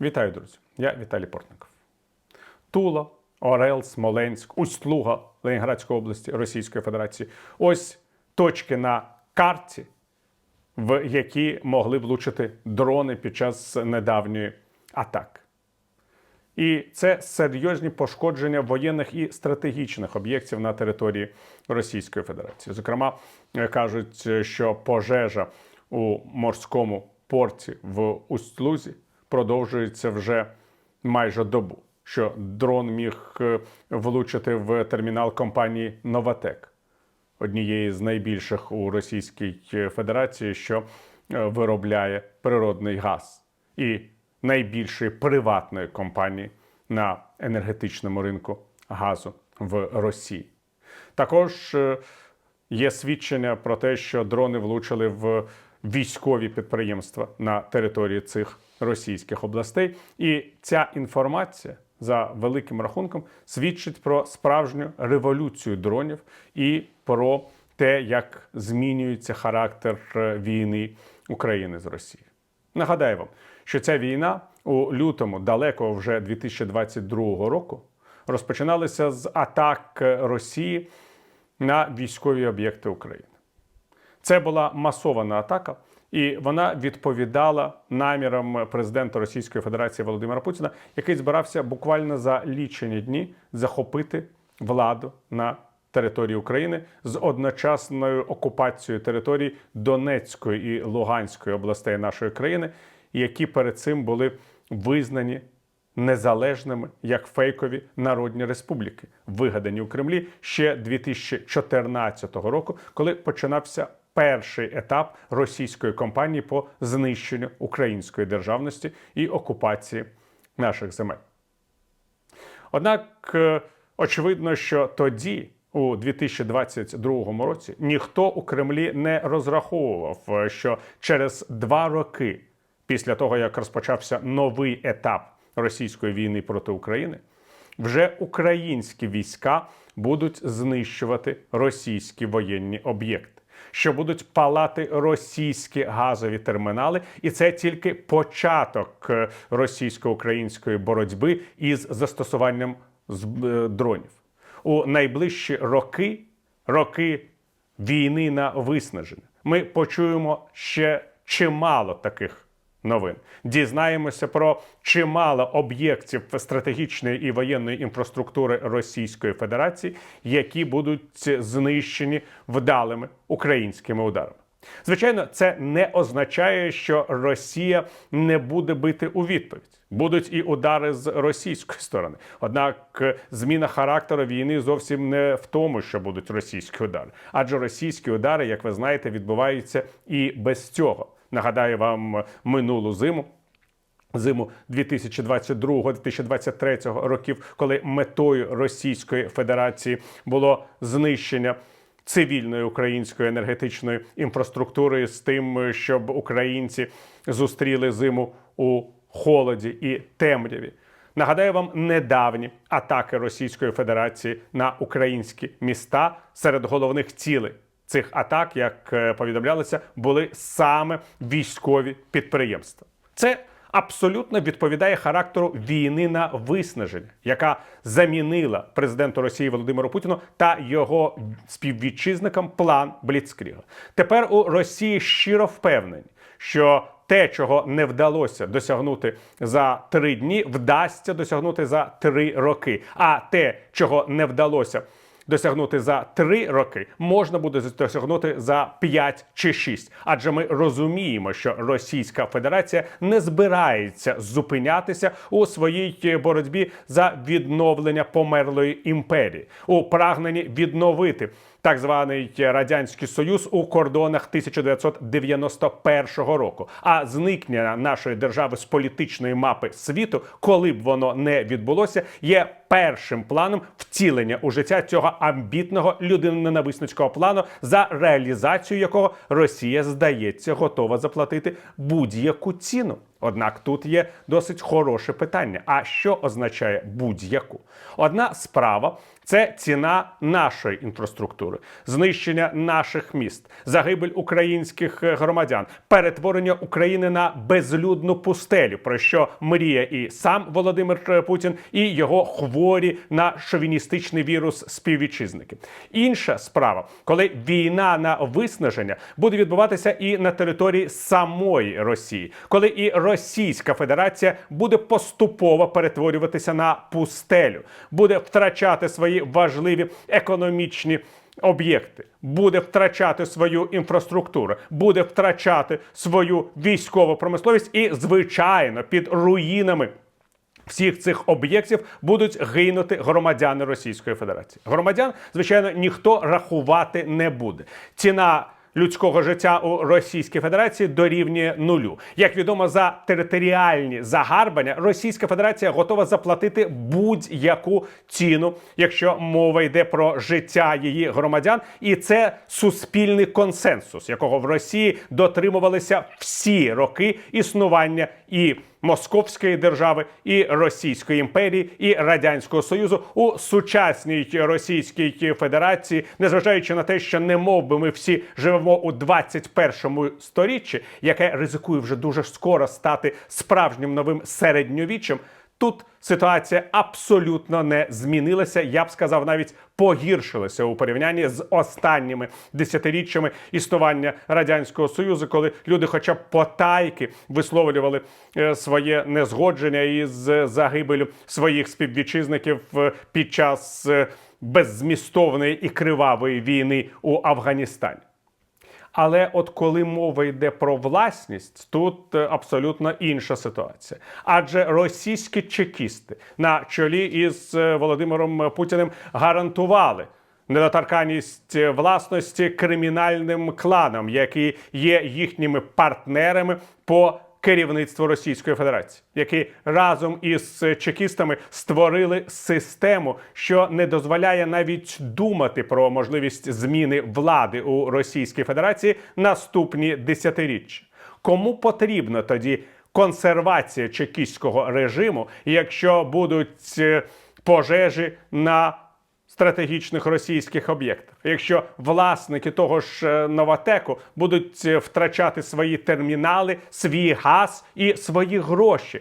Вітаю, друзі! Я Віталій Портников. Тула, Орел, Смоленськ, Усть-Луга Ленінградської області Російської Федерації. Ось точки на карті, в які могли влучити дрони під час недавньої атаки. І це серйозні пошкодження воєнних і стратегічних об'єктів на території Російської Федерації. Зокрема, кажуть, що пожежа у морському порті в Усть-Лузі продовжується вже майже добу. Що дрон міг е, влучити в термінал компанії Новатек, однієї з найбільших у Російській Федерації, що е, виробляє природний газ, і найбільшої приватної компанії на енергетичному ринку газу в Росії. Також е, є свідчення про те, що дрони влучили в військові підприємства на території цих російських областей. І ця інформація за великим рахунком свідчить про справжню революцію дронів і про те, як змінюється характер е, війни України з Росією. Нагадаю вам, що ця війна у лютому далекого вже 2022 року розпочиналася з атак Росії на військові об'єкти України. Це була масована атака, і вона відповідала намірам президента Російської Федерації Володимира Путіна, який збирався буквально за лічені дні захопити владу на території України з одночасною окупацією територій Донецької і Луганської областей нашої країни, які перед цим були визнані незалежними як фейкові народні республіки, вигадані у Кремлі ще 2014 року, коли починався перший етап російської кампанії по знищенню української державності і окупації наших земель. Однак е, очевидно, що тоді, у 2022 році, ніхто у Кремлі не розраховував, е, що через два роки після того, як розпочався новий етап російської війни проти України, вже українські війська будуть знищувати російські воєнні об'єкти. Що будуть палати російські газові термінали, і це тільки початок е, російсько-української боротьби із застосуванням е, дронів. У найближчі роки, роки війни на виснаження, ми почуємо ще чимало таких новин. Дізнаємося про чимало об'єктів стратегічної і воєнної інфраструктури Російської Федерації, які будуть знищені вдалими українськими ударами. Звичайно, це не означає, що Росія не буде бити у відповідь. Будуть і удари з російської сторони. Однак е, зміна характеру війни зовсім не в тому, що будуть російські удари, адже російські удари, як ви знаєте, відбуваються і без цього. Нагадаю вам минулу зиму. Зиму 2022-2023 років, коли метою Російської Федерації було знищення цивільної української енергетичної інфраструктури з тим, щоб українці зустріли зиму у холоді і темряві. Нагадаю вам недавні атаки Російської Федерації на українські міста серед головних цілей цих атак, як е, повідомлялося, були саме військові підприємства. Це абсолютно відповідає характеру війни на виснаження, яка замінила президенту Росії Володимиру Путіну та його співвітчизникам план Бліцкріга. Тепер у Росії щиро впевнені, що те, чого не вдалося досягнути за три дні, вдасться досягнути за три роки. А те, чого не вдалося досягнути за три роки, можна буде досягнути за 5 чи 6. Адже ми розуміємо, що Російська Федерація не збирається зупинятися у своїй боротьбі за відновлення померлої імперії у прагненні відновити. Так званий радянський союз у кордонах 1991 року. А зникнення нашої держави з політичної мапи світу, коли б воно не відбулося, є першим планом втілення у життя цього амбітного людиноненависницького плану, за реалізацію якого Росія здається готова заплатити будь-яку ціну. Однак тут є досить хороше питання: а що означає будь-яку? Одна справа це ціна нашої інфраструктури, знищення наших міст, загибель українських е, громадян, перетворення України на безлюдну пустелю, про що мріє і сам Володимир е, Путін, і його хворі на шовіністичний вірус співвітчизники. Інша справа, коли війна на виснаження буде відбуватися і на території самої Росії, коли і Російська Федерація буде поступово перетворюватися на пустелю, буде втрачати свої важливі економічні. Об'єкти буде втрачати свою інфраструктуру, буде втрачати свою військову промисловість, і звичайно під руїнами всіх цих об'єктів будуть гинути громадяни Російської Федерації. Громадян, звичайно, ніхто рахувати не буде. Ціна людського життя у Російській Федерації дорівнює нулю. Як відомо, за територіальні загарбання Російська Федерація готова заплатити будь-яку ціну, якщо мова йде про життя її громадян, і це суспільний консенсус, якого в Росії дотримувалися всі роки існування і Московської держави, і Російської імперії, і Радянського Союзу у сучасній Російській Федерації, незважаючи на те, що не мов би ми всі живемо у 21 сторіччі, яке ризикує вже дуже скоро стати справжнім новим середньовіччям. Тут ситуація абсолютно не змінилася. Я б сказав, навіть погіршилася у порівнянні з останніми десятиріччями існування радянського союзу, коли люди, хоча б потайки, висловлювали е, своє незгодження із загибелю своїх співвітчизників е, під час е, беззмістовної і кривавої війни у Афганістані. Але от коли мова йде про власність, тут е, абсолютно інша ситуація. Адже російські чекісти на чолі із е, Володимиром Путіним гарантували. Недоторканність власності кримінальним кланам, які є їхніми партнерами по керівництву Російської Федерації, які разом із чекістами створили систему, що не дозволяє навіть думати про можливість зміни влади у Російській Федерації наступні десятиріччя. Кому потрібна тоді консервація чекістського режиму, якщо будуть е, пожежі на стратегічних російських об'єктів. Якщо власники того ж е, Новатеку будуть е, втрачати свої термінали, свій газ і свої гроші.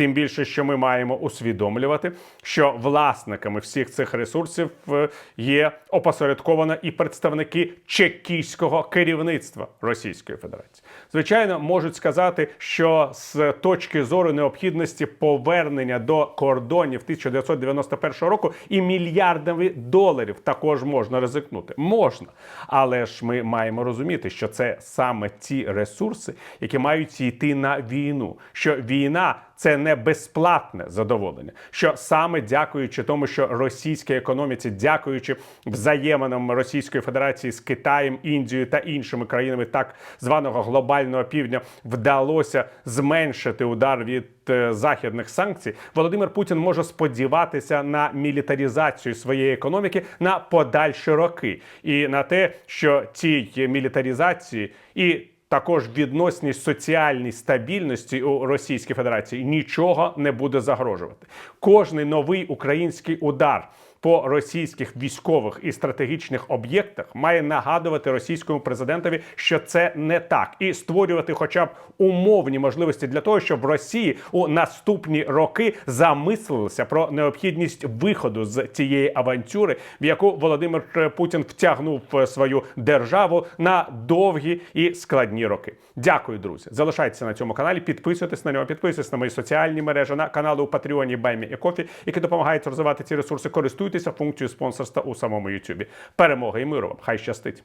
Тим більше, що ми маємо усвідомлювати, що власниками всіх цих ресурсів е, є опосередковано і представники чекійського керівництва Російської Федерації. Звичайно, можуть сказати, що з точки зору необхідності повернення до кордонів 1991 року і мільярдами доларів також можна ризикнути. Можна, але ж ми маємо розуміти, що це саме ті ресурси, які мають йти на війну. Що війна це не безплатне задоволення. Що саме дякуючи тому, що російській економіці, дякуючи взаєминам Російської Федерації з Китаєм, Індією та іншими країнами так званого глобального півдня, вдалося зменшити удар від е, західних санкцій, Володимир Путін може сподіватися на мілітарізацію своєї економіки на подальші роки, і на те, що цій мілітарізації і також відносній соціальній стабільності у Російській Федерації нічого не буде загрожувати. Кожний новий український удар по російських військових і стратегічних об'єктах має нагадувати російському президентові, що це не так, і створювати, хоча б умовні можливості для того, щоб в Росії у наступні роки замислилися про необхідність виходу з цієї авантюри, в яку Володимир Путін втягнув свою державу на довгі і складні роки. Дякую, друзі. Залишайтеся на цьому каналі, підписуйтесь на нього, підписуйтесь на мої соціальні мережі, на канали у Патреоні Баймі і Кофі, які допомагають розвивати ці ресурси. Користуйтеся функцією спонсорства у самому Ютубі. Перемоги і миру вам! Хай щастить!